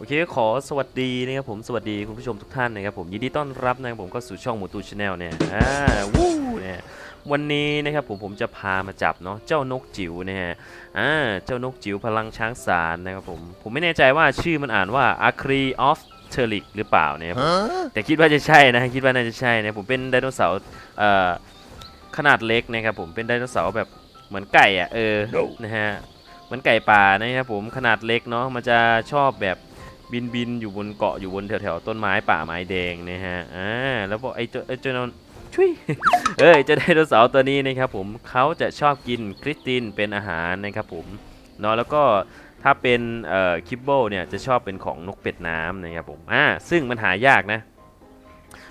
โอเคขอสวัสดีนะครับผมสวัสดีคุณผู้ชมทุกท่านนะครับผมยินดีต้อนรับนะครับผมก็สู่ช่องหมูตูชาแนลเนี่ยอ่าวู้เนี่ยวันนี้นะครับผมผมจะพามาจับเนาะเจ้านกจิ๋วนะฮะอ่าเจ้านกจิ๋วพลังช้างสารนะครับผมผมไม่แน่ใจว่าชื่อมันอ่านว่า a c r e of t e r l i c หรือเปล่าเนี่ยผมแต่คิดว่าจะใช่นะคิดว่าน่าจะใช่นะผมเป็นไดโนเสาร์เอ่อขนาดเล็กนะครับผมเป็นไดโนเสาร์แบบเหมือนไก่อะเออนะฮะเหมือนไก่ป่านะครับผมขนาดเล็กเนาะมันจะชอบแบบ บินบินอยู่บนเกาะอยู่บนแถวแถวๆต้นไม้ป่าไม้แดงนะฮะอ่าแล้วพอไอ้เจ้าไอ้เจ้านนชุยเอ้ยเจ้าไดโนเสาร์ตัวนี้นะครับผมเขาจะชอบกินคริสตินเป็นอาหารนะครับผมเนาะแล้วก็ถ้าเป็นเอ่อคิปโบเนี่ยจะชอบเป็นของนกเป็ดน้ำนะครับผมอ่าซึ่งมันหายากนะ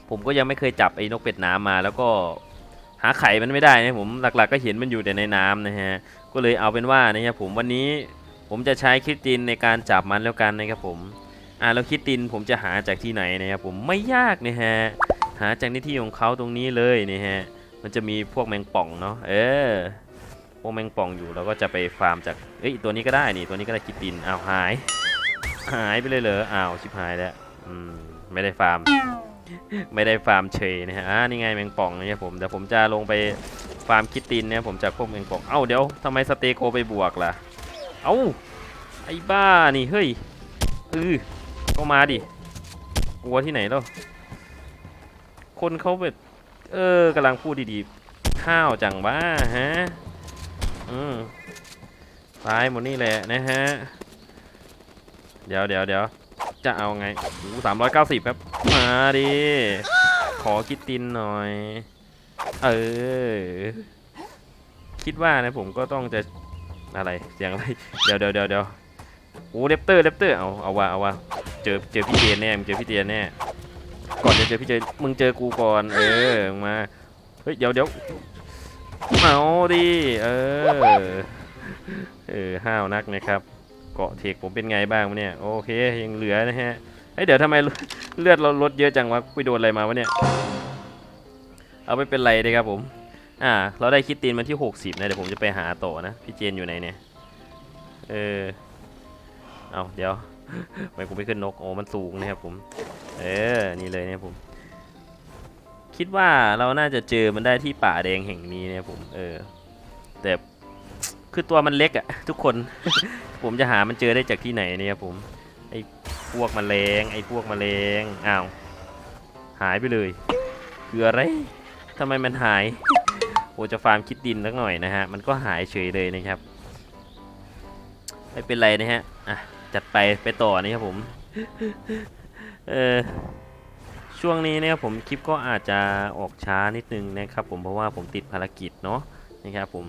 ผมก็ยังไม่เคยจับไอ้นกเป็ดน้ำมา แล้วก็หาไข่มันไม่ได้นะผมหลักๆก็เห็นมันอยู่แต่ในน้ำนะฮะก็เลยเอาเป็นว่านะครับผมวันนี้ผมจะใช้คริสตินในการจับมันแล้วกันนะครับผม อ่าแล้วคริสตินผมจะหาจากที่ไหนนะครับผมไม่ยากนะฮะหาจากในที่ของเขาตรงนี้เลยนะฮะมันจะมีพวกแมงป่องเนาะเออพวกแมงป่องอยู่เราก็จะไปฟาร์มจากเอ้ยตัวนี้ก็ได้นี่ตัวนี้ก็ได้คริสตินอ้าวหาย หายไปเลยเหรออ้าวชิบหายแล้วอืมไม่ได้ฟาร์ม ไม่ได้ฟาร์มเฉยนะฮะอ่านี่ไงแมงป่องนะครับผมเดี๋ยวผมจะลงไปฟาร์มคริสตินนะครับผมจากพวกแมงป่องเอ้าเดี๋ยวทำไมสเตโกไปบวกล่ะเอ้าไอ้บ้านี่เฮ้ยเออ ก็มาดิ กลัวที่ไหนแล้ว คนเขาแบบ เออกำลังพูดดีๆ ข้าวจังบ้าฮะ อืมตายหมดนี่แหละนะฮะ เดี๋ยวเดี๋ยวเดี๋ยวจะเอาไงโอ้สามร้อยเก้าสิบครับ มาดิ ขอคิดตินหน่อย เออ คิดว่านะผมก็ต้องจะอะไรเสียงอะไร เดี๋ยวเดี๋ยวเดี๋ยวเดี๋ยวโอ้เลปเตอร์เลปเตอร์เอาเอาว่าเอาว่า เจอเจอพี่เจนแน่มึงเจอพี่เจนแน่ก่อนจะเจอพี่เจนมึงเจอกูก่อนเออมึงมาเฮ้ยเดี๋ยวเดี๋ยวเอาดิเออเออห้าวนักนะครับ เกาะเทกผมเป็นไงบ้างวะเนี่ยโอเคยังเหลือนะฮะเฮ้ยเดี๋ยวทำไมเลือดเราลดเยอะจังวะไปโดนอะไรมาวะเนี่ยเอาไม่เป็นไรเลยครับผมอ่า เราได้คิดตีนมาที่ 60 นะ เดี๋ยวผมจะไปหาต่อนะ พี่เจนอยู่ไหนเนี่ย เออ เอาเดี๋ยว ไมกูไม่ขึ้นนกโอ้มันสูงนะครับผม เออ นี่เลยนะครับผม คิดว่าเราน่าจะเจอมันได้ที่ป่าแดงแห่งนี้นะครับผม เออ แต่คือตัวมันเล็กอะทุกคน ผมจะหามันเจอได้จากที่ไหนเนี่ยครับผม ไอ้พวกแมลงไอ้พวกแมลงอ้าว หายไปเลย คืออะไรทำไมมันหาย โอจะฟาร์มคิดดินสักหน่อยนะฮะ มันก็หายเฉยเลยนะครับ ไม่เป็นไรนะฮะ อะ จัดไปไปต่อนะครับผม เออช่วงนี้นะครับผมคลิปก็อาจจะออกช้านิดนึงนะครับผมเพราะว่าผมติดภารกิจเนาะนะครับผม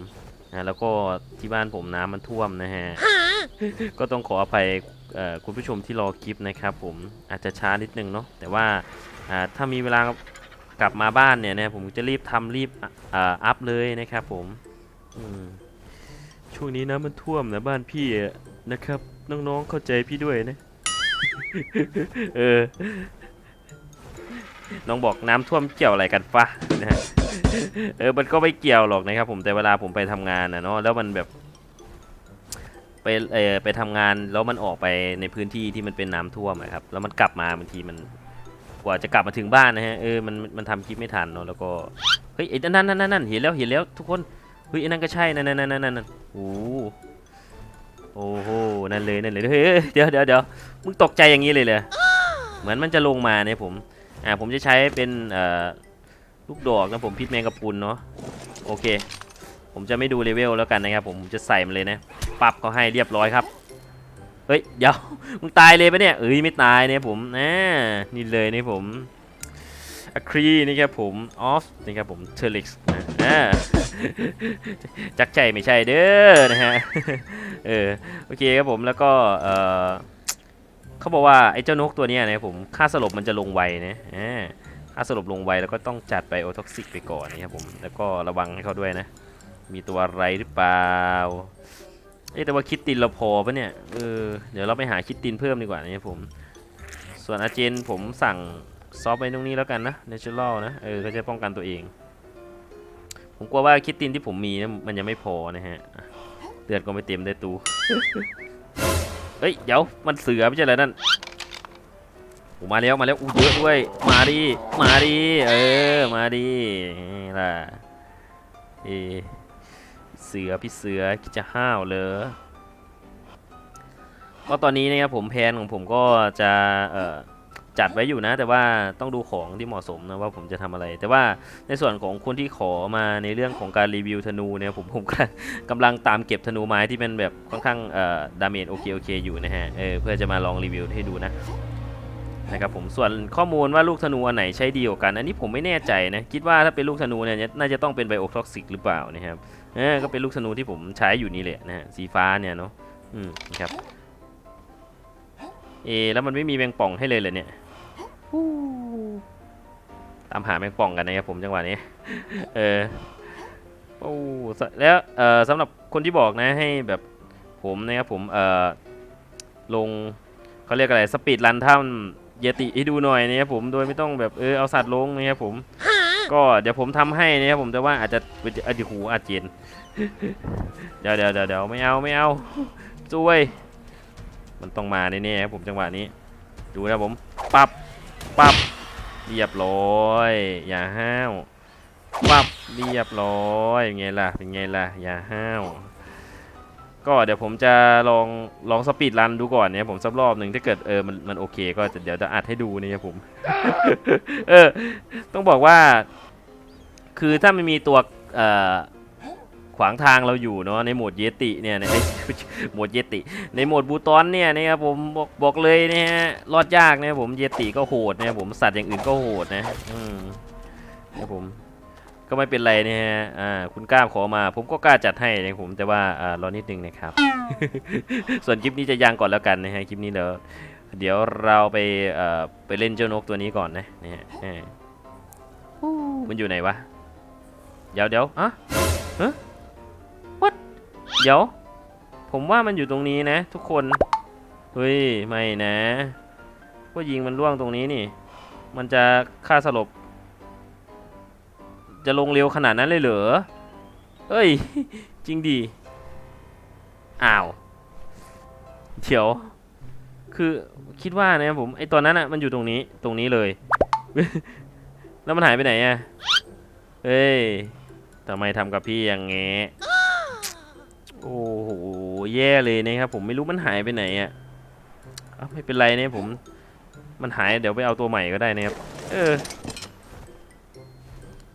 นะแล้วก็ที่บ้านผมน้ำมันท่วมนะฮะก็ต้องขออภัยคุณผู้ชมที่รอคลิปนะครับผมอาจจะช้านิดนึงเนาะแต่ว่าถ้ามีเวลากลับมาบ้านเนี่ยนะผมจะรีบทำรีบอ,อัพเลยนะครับผมมช่วงนี้น้ำมันท่วมนะบ้านพี่นะครับ น้องๆเข้าใจพี่ด้วยนะ เออ น้องบอกน้ำท่วมเกี่ยวอะไรกันฟะนะฮะเออ มันก็ไม่เกี่ยวหรอกนะครับ ผมแต่เวลาผมไปทำงานนะเนาะแล้วมันแบบ ไปเออไปทำงานแล้วมันออกไปในพื้นที่ที่มันเป็นน้ำท่วมอะครับ แล้วมันกลับมาบางทีมัน กว่าจะกลับมาถึงบ้านนะฮะเออมันมันทำคลิปไม่ทันเนาะแล้วก็เฮ้ยไอ้นั่นนั่นนั่นนั่นเห็นแล้วเห็นแล้วทุกคนเฮ้ยไอ้นั่นก็ใช่นั่นนั่นนั่นนั่นนั่นโอ้ โอ้โห นั่นเลยนั่นเลยเฮ้ยเดี๋ยวเดี๋ยวเดี๋ยวมึงตกใจอย่างนี้เลยเลยเหมือนมันจะลงมาเนี่ยผม อ่า ผมจะใช้เป็นเอ่อลูกดอกนะผมพิษแมงกะพรุนเนาะ โอเค ผมจะไม่ดูเลเวลแล้วกันนะครับผม ผมจะใส่มันเลยนะ ปรับเขาให้เรียบร้อยครับ เฮ้ย เดี๋ยว มึงตายเลยปะเนี่ย เอ้ย ไม่ตายเนี่ยผมอ่านี่เลยนี่ผม อะครีนี่ครับผมออฟนี่ครับผมเทลิกส์นะจักใจไม่ใช่เด้อนะฮะเออโอเคครับผมแล้วก็เออเขาบอกว่าไอ้เจ้านกตัวนี้นะครับผมค่าสลบมันจะลงไวนะอ่าค่าสลบลงไวแล้วก็ต้องจัดไปโอท็อกซิกไปก่อนนะครับผมแล้วก็ระวังให้เขาด้วยนะ มีตัวอะไรหรือเปล่าเอ๊แต่ว่าคิดตินเราพอปะเนี่ยเออเดี๋ยวเราไปหาคิดตินเพิ่มดีกว่านะครับผม ส่วนอาเจนผมสั่ง ซอฟไว้ตรงนี้แล้วกันนะ natural นะ เออ ก็จะป้องกันตัวเอง ผมกลัวว่าคิดตินที่ผมมีนะมันยังไม่พอนะฮะเลือดก็ไม่เต็มได้ตู เฮ้ย เดี๋ยว มันเสือไม่ใช่เหรอนั่นโอ้มาแล้วมาแล้วอู้เยอะด้วย มาดิ มาดิ เออ มาดินี่ล่ะ เอ เสือพี่เสือคิดจะห้าวเลยก็ตอนนี้นะครับผมแพนของผมก็จะ เอ่อ จัดไว้อยู่นะ แต่ว่าต้องดูของที่เหมาะสมนะว่าผมจะทำอะไร แต่ว่าในส่วนของคนที่ขอมาในเรื่องของการรีวิวธนูเนี่ยผมผมกำลังตามเก็บธนูไม้ที่เป็นแบบค่อนข้างเอ่อดาเมจโอเคโอเคอยู่นะฮะเออเพื่อจะมาลองรีวิวให้ดูนะนะครับผมส่วนข้อมูลว่าลูกธนูอันไหนใช้ดีกว่ากัน อันนี้ผมไม่แน่ใจนะ คิดว่าถ้าเป็นลูกธนูเนี่ยน่าจะต้องเป็นไบโอท็อกซิกหรือเปล่านะครับเออก็เป็นลูกธนูที่ผมใช้อยู่นี่แหละนะฮะสีฟ้าเนี่ยเนาะอืมนะครับเอแล้วมันไม่มีแมงป่องให้เลยเลยเนี่ย ตามหาแมงป่องกันนะครับผมจังหวะนี้ เออโอ้สแล้วเอ่อสำหรับคนที่บอกนะให้แบบผมนะครับผมเอ่อลงเขาเรียกอะไรสปีดรันถ้ำเยติให้ดูหน่อยนะครับผมโดยไม่ต้องแบบเออเอาสัตว์ลงนะครับผมก็เดี๋ยวผมทำให้นะครับผมแต่ว่าอาจจะอาจจะหูอาจเจียนเดี๋ยวเดี๋ยวเดี๋ยวเดี๋ยวไม่เอาไม่เอาช่วย มันต้องมาแน่ๆครับผมจังหวะนี้ ดูนะผมปับ ปับเรียบร้อย อย่าห้าวปับเรียบร้อยเป็นไงล่ะเป็นไงล่ะอย่าห้าวก็เดี๋ยวผมจะลองลองสปีดรันดูก่อนเนี่ยผมสักรอบหนึ่งถ้าเกิดเออมันมันโอเคก็จะเดี๋ยวจะอัดให้ดูนี่ครับผม เออ ต้องบอกว่า คือถ้ามันมีตัวเอ่อ ขวางทางเราอยู่เนาะในโหมดเยติเนี่ยในโหมดเยติ ในโหมดบูตอนเนี่ยนะครับผมบอกบอกเลยนะฮะรอดยากนะครับผมเยติก็โหดนะครับผมสัตว์อย่างอื่นก็โหดนะอืมนะครับผมก็ไม่เป็นไรนะฮะอ่าคุณกล้าขอมา ผมก็กล้าจัดให้นะครับผมแต่ว่าอ่ารอนิดนึงนะครับ ส่วนคลิปนี้จะยังก่อนแล้วกันนะฮะคลิปนี้เดี๋ยวเดี๋ยวเราไปเอ่อไปเล่นเจ้านกตัวนี้ก่อนนะนะฮะเออฮู้มันอยู่ไหนวะเดี๋ยวเดี๋ยวอะฮะ what เดี๋ยว ผมว่ามันอยู่ตรงนี้นะ ทุกคน เฮ้ย ไม่นะก็ยิงมันล่วงตรงนี้นี่ มันจะฆ่าสลบ จะลงเร็วขนาดนั้นเลยเหรอ เอ้ย จริงดีอ้าวเดี๋ยว คือคิดว่านะผมไอตอนนั้นอะมันอยู่ตรงนี้ตรงนี้เลย แล้วมันหายไปไหนอะเอ้ยทำไมทำกับพี่อย่างเงี้ โอ้โหแย่เลยนะครับผมไม่รู้มันหายไปไหนอะไม่เป็นไรเนี่ยผมมันหายเดี๋ยวไปเอาตัวใหม่ก็ได้นะครับเออ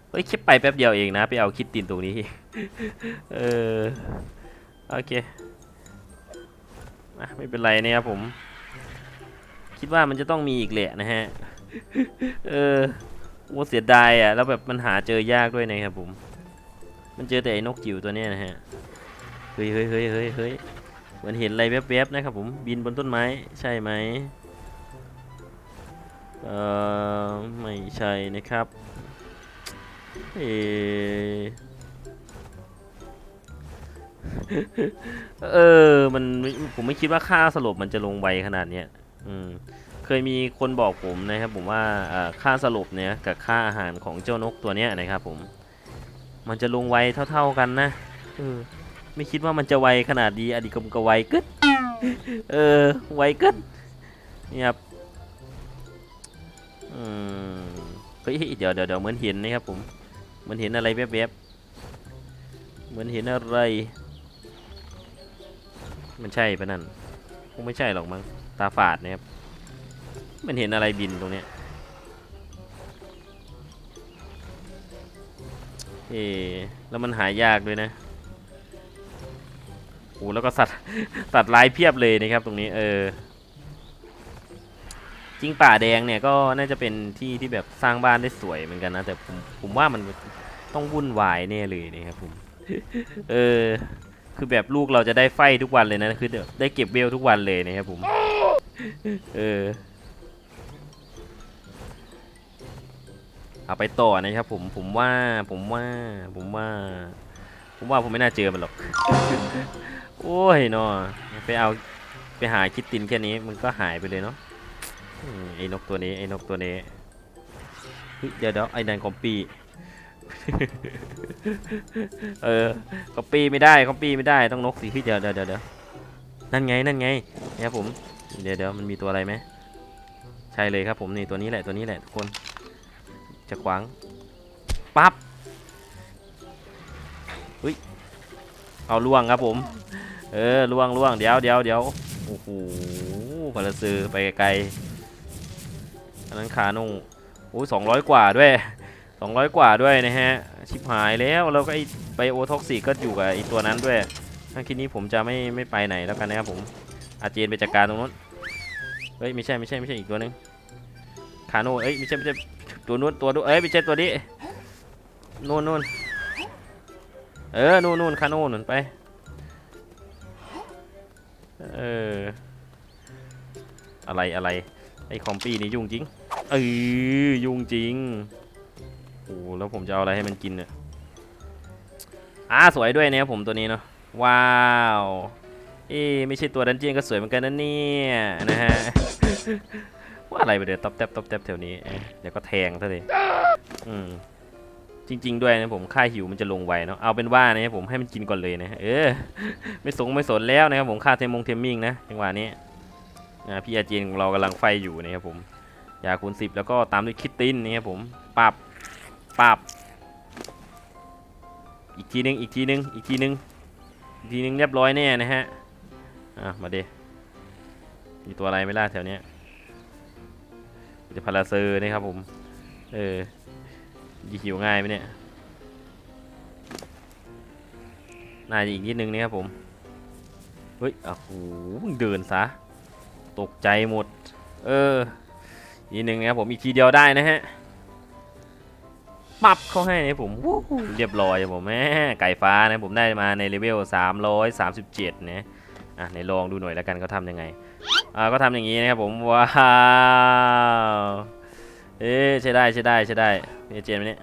เฮ้ยคลิปไปแป๊บเดียวเองนะ ไปเอาคิดตินตรงนี้ เออโอเคไม่เป็นไรนะครับผม คิดว่ามันจะต้องมีอีกแหละนะฮะเออโอ้เสียดายอะแล้วแบบมันหาเจอยากด้วยนะครับผม มันเจอแต่ไอ้นกจิ๋วตัวนี้นะฮะ เฮ้ยเฮ้ยเฮ้ยเฮ้ยเฮ้ยเหมือนเห็นอะไรแวบๆนะครับผม บินบนต้นไม้ ใช่ไหมเออไม่ใช่นะครับเออเออ มันผมไม่คิดว่าค่าสลบมันจะลงไวขนาดเนี้ย อืม เคยมีคนบอกผมนะครับ ผมว่าค่าสลบเนี่ยกับค่าอาหารของเจ้านกตัวเนี้ยนะครับผม มันจะลงไวเท่า ๆกันนะออ ไม่คิดว่ามันจะไวขนาดดีอดีกมก็ไวกึดเออ ไวกึดนี่ครับอืมเฮ้ยเดี๋ยวเดี๋ยวเดี๋ยวเหมือนเห็นนะครับผมเหมันเห็นอะไรแวบๆเหมือนเห็นอะไร มันใช่ปะนั่นคงไม่ใช่หรอกมั้งตาฝาดนะครับมันเห็นอะไรบินตรงเนี้ยเอแล้วมันหายากด้วยนะ อ้แล้วก็สัตว์สัตว์ลายเพียบเลยนะครับตรงนี้เออจริงป่าแดงเนี่ยก็น่าจะเป็นที่ที่แบบสร้างบ้านได้สวยเหมือนกันนะแต่ผมผมว่ามันต้องวุ่นวายแน่เลยนะครับผมเออคือแบบลูกเราจะได้ไฟทุกวันเลยนะคือได้เก็บเบลทุกวันเลยนะครับผมเออเอาไปต่อนะครับผมผมว่าผมว่าผมว่า ผมว่าผมไม่น่าเจอมันหรอก โอ้ยเนาะไปเอาไปหาคิดตินแค่นี้มันก็หายไปเลยเนาะไอ้นกตัวนี้ไอ้นกตัวนี้เฮ้ยเดี๋ยวเดี๋ยวไอ้นันคอมปี้เออคอมปี้ไม่ได้คอมปี้ไม่ได้ต้องนกสิเฮ้ยเดี๋ยวเดี๋ยวเดี๋ยวเดี๋ยวนั่นไงนั่นไงเนี่ยผมเดี๋ยวเดี๋ยวมันมีตัวอะไรไหมใช่เลยครับผมนี่ตัวนี้แหละตัวนี้แหละทุกคนจะขวางปั๊บเฮ้ยเอาล่วงครับผม เออล่วงล่วงเดี๋ยวเดี๋ยวเดี๋ยวโอ้โหพลซื้อไปไกลอันนั้นขานุ่งโอ้สองร้อยกว่าด้วยสองร้อยกว่าด้วยนะฮะ ชิบหายแล้วแล้วก็ไอไบโอท็อกซิกก็อยู่กับไอตัวนั้นด้วยถ้าคิดนี้ผมจะไม่ไม่ไปไหนแล้วกันนะครับผม อาเจนไปจัดการตรงนู้น เฮ้ยไม่ใช่ไม่ใช่ไม่ใช่อีกตัวนึงคาโน่เอ้ยไม่ใช่ไม่ใช่ตัวนู้นตัวนู้นเอ้ยไม่ใช่ตัวนี้นู่นนู่นเออนู่นนู่นคาโน่นู่นไป เออ อะไรอะไร ไอคอมปี้นี่ยุ่งจริง เออยุ่งจริง โอ้แล้วผมจะเอาอะไรให้มันกินเนี่ยอ่าสวยด้วยเนี่ยผมตัวนี้เนาะ ว้าว เอ๊ะไม่ใช่ตัวดันเจียนก็สวยเหมือนกันนะเนี่ยนะฮะ ว่าอะไรไปเดี๋ยวต๊อบแต๊บต๊อบแต๊บแถวนี้เอ๊ะเดี๋ยวก็แทงซะเลยอืม จริง ๆ ด้วยนะผมค่าหิวมันจะลงไวเนาะเอาเป็นว่านะครับผมให้มันกินก่อนเลยนะเออไม่สงไม่สนแล้วนะครับผมค่าเทมมงเทมมิ่งนะจังหวะนี้อ่าพี่อาเจียนของเรากำลังไฟอยู่นะครับผมยาคูณ10แล้วก็ตามด้วยคิตตินนะครับผมปับปับ อีกทีนึงอีกทีนึงอีกทีนึงอีกทีนึงเรียบร้อยแน่นะฮะอะมาเดมีตัวอะไรไม่ล่ะแถวเนี้ยมีพาราเซอร์นะครับผมเออ หิวง่ายไหมเนี่ย น่าจะอีกนิดนึงนะครับผม เฮ้ยโอ้โหมึงเดินซะ ตกใจหมด เออ อีกนิดนึงนะครับผมอีกทีเดียวได้นะฮะปับเขาให้นะผมเรียบร้อยครับผมแม่ไก่ฟ้านะผมได้มาในเลเวล 337นะอะในลองดูหน่อยแล้วกันเขาทำยังไงอ่าก็ทำอย่างนี้นะครับผมว้าวเอ๊ใช่ได้ใช่ได้ใช่ได้ มีเจนไหมเนี่ย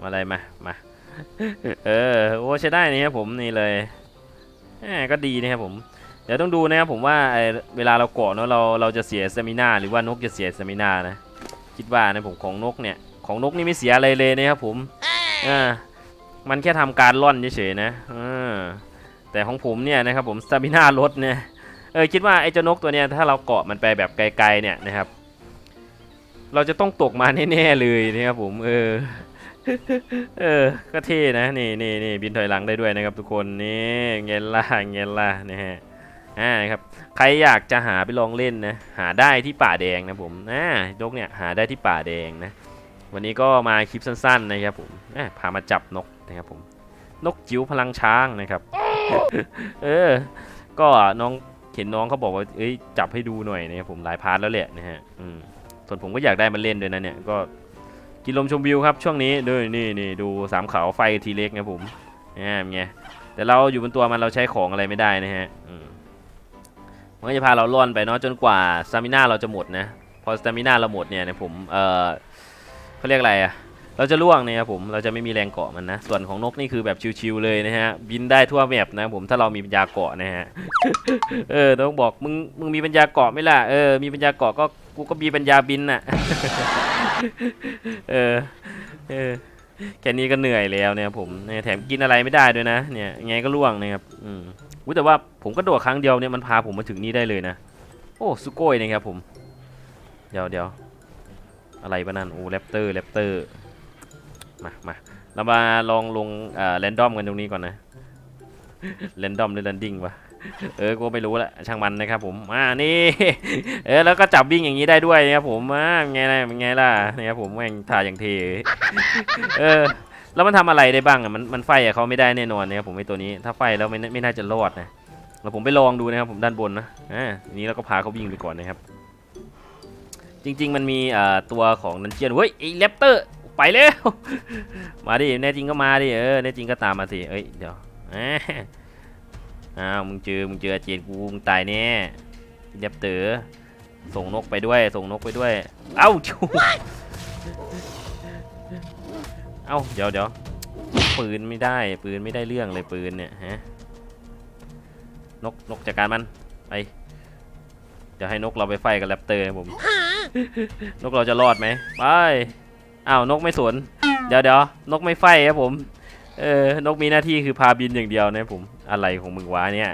มาอะไรมา มา เออโอ้ใช้ได้นี่ครับผมนี่เลยแหมก็ดีนะครับผม เดี๋ยวต้องดูนะครับผมว่าเวลาเราเกาะเนาะเราเราจะเสียสมินาหรือว่านกจะเสียสมินานะ คิดว่านะผมของนกเนี่ย ของนกนี่ไม่เสียอะไรเลยนะครับผมอ่ามันแค่ทำการล่อนเฉยๆนะอ่าแต่ของผมเนี่ยนะครับผมสมินาลดเนี่ย เออคิดว่าไอ้เจ้านกตัวเนี้ยถ้าเราเกาะมันไปแบบไกลๆเนี่ยนะครับ เราจะต้องตกมาแน่ๆเลยนะครับผมเออเออก็เท่นะนี่นี่นี่บินถอยหลังได้ด้วยนะครับทุกคนนี่เงนล่าเงนล่านะฮะอ่าครับใครอยากจะหาไปลองเล่นนะหาได้ที่ป่าแดงนะผมอ่านกเนี่ยหาได้ที่ป่าแดงนะวันนี้ก็มาคลิปสั้นๆนะครับผมอ่าพามาจับนกนะครับผมนกจิ๋วพลังช้างนะครับเออก็น้องเห็นน้องเขาบอกว่าเอ้ยจับให้ดูหน่อยนะครับผมหลายพาร์ทแล้วแหละนะฮะอืม ส่วนผมก็อยากได้มันเล่นด้วยนะเนี่ยก็กินลมชมวิวครับช่วงนี้ด้วยนี่นี่ดูสามเขาไฟทีเล็กนะผมเนี่ยเป็นไงแต่เราอยู่บนตัวมันเราใช้ของอะไรไม่ได้นะฮะมมันก็จะพาเราล่อนไปเนาะจนกว่าสตามิน่าเราจะหมดนะพอสตามิน่าเราหมดเนี่ยนะผมเออเขาเรียกอะไรอะเราจะล่วงเนี่ยครับผมเราจะไม่มีแรงเกาะมันนะส่วนของนกนี่คือแบบชิวๆเลยนะฮะบินได้ทั่วแมปนะผมถ้าเรามีปัญญาเกาะนะฮะเออต้องบอกมึงมึงมีปัญญาเกาะไหมล่ะเออมีปัญญาเกาะก็ กูก็มีปัญญาบินน่ะ เออ เออ แค่นี้ก็เหนื่อยแล้วเนี่ยผมเนี่ยแถมกินอะไรไม่ได้ด้วยนะ เนี่ยไงก็ล่วงนะครับ อืมอุ๊ยแต่ว่าผมก็โดดครั้งเดียวเนี่ยมันพาผมมาถึงนี่ได้เลยนะ โอ้สุโก้ยนะครับผม เดี๋ยวเดี๋ยวอะไรบ้านั่นโอ้แรปเตอร์แรปเตอร์ มามาเรามาลองลงอ่าแรนดอมกันตรงนี้ก่อนนะ แรนดอมหรือแรนดิ้งวะ เออกูไม่รู้ละช่างมันนะครับผมอ่านี่เออแล้วก็จับวิ่งอย่างนี้ได้ด้วยนะครับผมอ่าไงล่ะเป็นไงล่ะนะครับผมแม่งถ่ายอย่างเทเออแล้วมันทำอะไรได้บ้างอะมันมันไฟอะเขาไม่ได้แน่นอนนะครับผมไอตัวนี้ถ้าไฟแล้วไม่ไม่น่าจะรอดนะแล้วผมไปลองดูนะครับผมด้านบนนะอ่าทีนี้เราก็พาเขาวิ่งไปก่อนนะครับ จริง ๆ มันมีอ่าตัวของนันเจียนเฮ้ยไอ้แรปเตอร์ไปแล้วมาดิแน่จริงก็มาดิเออแน่จริงก็ตามมาสิเอ้ยเดี๋ยว อ้าวมึงเจอมึงเจออาเจียนกูมึงตายแน่แรปเตอร์ส่งนกไปด้วย ส่งนกไปด้วย เอ้าชูเอ้าเดี๋ยวเดี๋ยวปืนไม่ได้ปืนไม่ได้เรื่องเลยปืนเนี่ยฮะนกนกจัดการมันไปเดี๋ยวให้นกเราไปไฟกับแรปเตอร์ผมนกเราจะรอดไหมไปอ้าวนกไม่สนเดี๋ยวเดี๋ยวนกไม่ไฟครับผมเออนกมีหน้าที่คือพาบินอย่างเดียวนะผม อะไรของมึงวะเนี่ย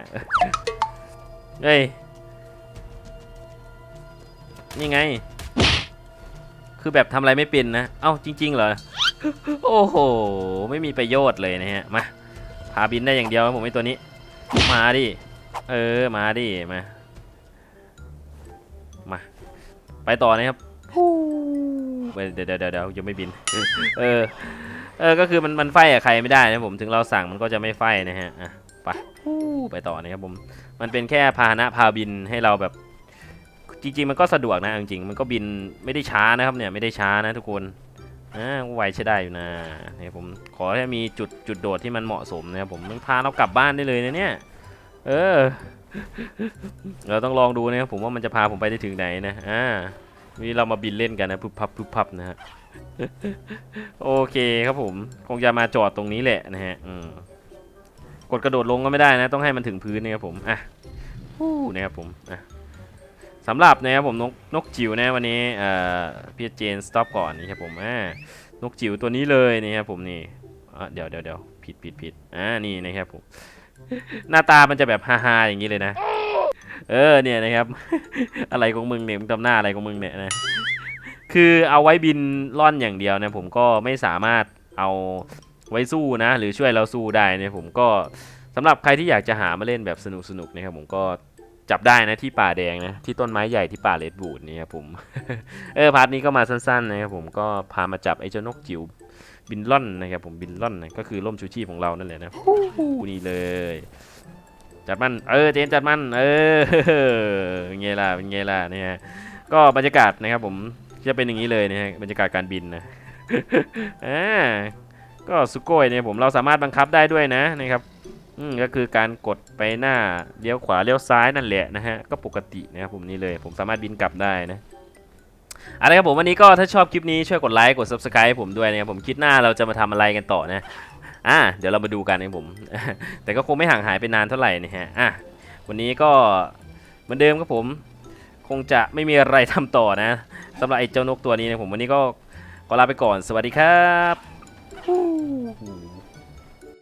เฮ้ย นี่ไง คือแบบทำอะไรไม่เป็นนะ เอ้าจริง ๆ เหรอ โอ้โห ไม่มีประโยชน์เลยนะฮะ มา พาบินได้อย่างเดียวครับผมไอตัวนี้ มาดิ เออ มาดิ มา มา ไปต่อนะครับเดี๋ยวเดี๋ยวเดี๋ยวเดี๋ยวยังไม่บิน เออ เออ ก็คือมันมันไฟกับใครไม่ได้นะผม ถึงเราสั่งมันก็จะไม่ไฟนะฮะอะ ไปไปต่อนะครับผม มันเป็นแค่พาหนะพาบินให้เราแบบ จริง ๆ มันก็สะดวกนะจริงๆ มันก็บินไม่ได้ช้านะครับเนี่ยไม่ได้ช้านะทุกคนอ่าไวใช้ได้อยู่นะเนี่ยผมขอแค่มีจุดจุดโดดที่มันเหมาะสมนะครับผมมันพาเรากลับบ้านได้เลยนะเนี่ย เออ เราต้องลองดูนะครับผมว่ามันจะพาผมไปได้ถึงไหนนะอ่าวันนี้เรามาบินเล่นกันนะพุบพับพุบพับนะฮะโอเคครับผม คงจะมาจอดตรงนี้แหละนะฮะ อืม กดกระโดดลงก็ไม่ได้นะ ต้องให้มันถึงพื้นนะครับผมอะฮู้นะครับผมอะสำหรับนะครับผมนกนกจิ๋วนะวันนี้เอ่อพี่เจนสต็อปก่อนนี่ครับผมอ่านกจิ๋วตัวนี้เลยนี่ครับผมนี่อะเดี๋ยวเดี๋ยวเดี๋ยวผิดผิดผิดอ่านี่นะครับผมหน้าตามันจะแบบฮาๆอย่างนี้เลยนะ เออเนี่ยนะครับ อะไรของมึงเนี่ยมึงทำหน้าอะไรของมึงเนี่ยนะคือเอาไว้บินล่อนอย่างเดียวนะผมก็ไม่สามารถเอา ไว้สู้นะ หรือช่วยเราสู้ได้เนี่ยผมก็สำหรับใครที่อยากจะหามาเล่นแบบสนุกสนุกนะครับผมก็จับได้นะที่ป่าแดงนะที่ต้นไม้ใหญ่ที่ป่าเลดบูดนี่ครับผม เออพาร์ทนี้ก็มาสั้นๆนะครับผมก็พามาจับไอ้เจ้านกจิ๋วบินล่อนนะครับผมบินล่อนนะก็คือร่มชูชีพของเรานั่นแหละนะนี่เลย จัดมันเออเจนจัดมันเออเป็นไงล่ะเป็นไงล่ะเนี่ยก็บรรยากาศนะครับผมจะเป็นอย่างนี้เลยนะฮะบรรยากาศการบินนะอ่า ก็สุโกยเนี่ยผมเราสามารถบังคับได้ด้วยนะนะครับอืมก็คือการกดไปหน้าเลี้ยวขวาเลี้ยวซ้ายนั่นแหละนะฮะก็ปกตินะครับผมนี่เลยผมสามารถบินกลับได้นะเอาละครับผมวันนี้ก็ถ้าชอบคลิปนี้ช่วยกดไลค์กด subscribe ให้ผมด้วยนะครับผมคลิดหน้าเราจะมาทำอะไรกันต่อนะอ่าเดี๋ยวเรามาดูกันนะผม แต่ก็คงไม่ห่างหายไปนานเท่าไหร่นะฮะอะวันนี้ก็เหมือนเดิมครับผม คงจะไม่มีอะไรทำต่อนะสำหรับไอ้เจ้านกตัวนี้นะผมวันนี้ก็ขอลาไปก่อนสวัสดีครับ うん。